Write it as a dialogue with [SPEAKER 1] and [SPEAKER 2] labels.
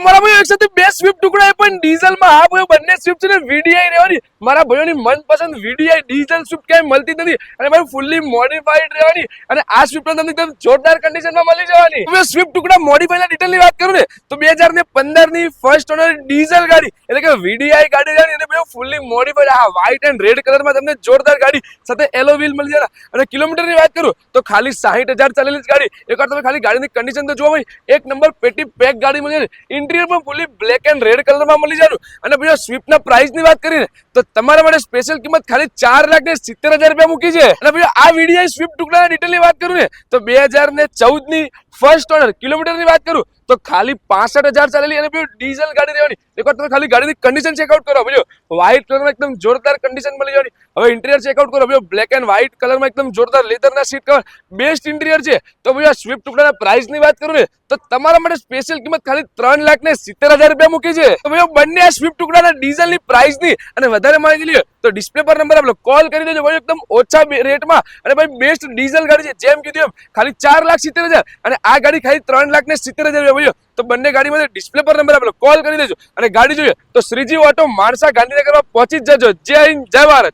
[SPEAKER 1] મારા ભાઈ એક સાથે બે સ્વિફ્ટ ટુકડા એ પણ ડીઝલમાં હા ભાઈ બંને સ્વિફ્ટ ને વીડીઆઈ રહેવાની. મારા ભાઈઓની મનપસંદ વીડીઆઈ ડીઝલ સ્વિફ્ટ ક્યાંય મળતી નથી અને ભાઈ ફૂલ્લી મોડિફાઈડ રહેવાની અને આ સ્વિફ્ટ તમને એકદમ જોરદાર કન્ડિશનમાં મળી જવાની. હવે સ્વિફ્ટ ટુકડા મોડિફાઈના ડિટેલની વાત કરું ને, તો બે હજાર ને પંદરની ફર્સ્ટ ઓનર ડીઝલ ગાડી, એટલે કે વીડીઆઈ ગાડી રહેવાની અને ભાઈ ફૂલ્લી મોડિફાઈડ આ વ્હાઈટ એન્ડ રેડ કલરમાં તમને જોરદાર ગાડી સાથે એલો વ્હીલ મળી જવાના. અને કિલોમીટરની વાત કરું, તો ખાલી સાહીઠ હજાર ચાલેલી જ ગાડી. એકવાર તમે ખાલી ગાડીની કન્ડિશન તો જોવો ભાઈ, એક નંબર પેટી પેક ગાડી મળી જાય ઇન્ટિરિયર પણ ફૂલી બ્લેક એન્ડ રેડ કલરમાં મળી જવાનું અને બીજો સ્વિફ્ટના પ્રાઇસની વાત કરીને, તો તમારા માટે સ્પેશિયલ કિંમત ખાલી ચાર લાખ ને સિત્તેર હજાર રૂપિયા મૂકી છે. અને બીજો આ વીડિયો સ્વિફ્ટ ટુકડાના ડિટેલની વાત કરું ને, તો બે હજાર ને ચૌદની ફર્સ્ટ ઓનર કિલોમીટરની વાત કરું, તો ખાલી પાસઠ હજાર ચાલેલી અને પેલું ડીઝલ ગાડી રહેવાની. એકવાર તમે ખાલી ગાડીની કન્ડિશન ચેકઆઉટ કરો ભાઈઓ વ્હાઇટ કલરમાં એકદમ જોરદાર કન્ડિશન મળી જવાની. હવે ઇન્ટિરિયર ચેકઆઉટ કરો ભાઈઓ બ્લેક એન્ડ વ્હાઇટ કલરમાં એકદમ જોરદાર લેધરના સીટ કવર બેસ્ટ ઇન્ટિરિયર છે. તો ભાઈ આ સ્વિફ્ટ ટુકડાના પ્રાઇસની વાત કરું ને, તો તમારા માટે સ્પેશિયલ કિંમત ખાલી ત્રણ લાખ ને સિત્તેર હજાર રૂપિયા મૂકી છે. તો ભાઈ બંને આ સ્વિફ્ટ ટુકડાના ડીઝલની પ્રાઇસની અને વધારે માહિતી લઈએ તો ડિસ્પ્લે પર નંબર આપણે કોલ કરી દેજો ભાઈ એકદમ ઓછા રેટમાં અને ભાઈ બેસ્ટ ડીઝલ ગાડી છે. જેમ કીધું એમ, ખાલી ચાર લાખ સિત્તેર હજાર. અને આ ગાડી ખાલી ત્રણ લાખ ને સિત્તેર હજાર રૂપિયા તો બંને ગાડીમાં ડિસ્પ્લે પર નંબર આપણે કોલ કરી દેજો. અને ગાડી જોઈએ તો શ્રીજી ઓટો માણસા ગાંધીનગરમાં પહોંચી જ જજો. જય હિન્દ, જય ભારત.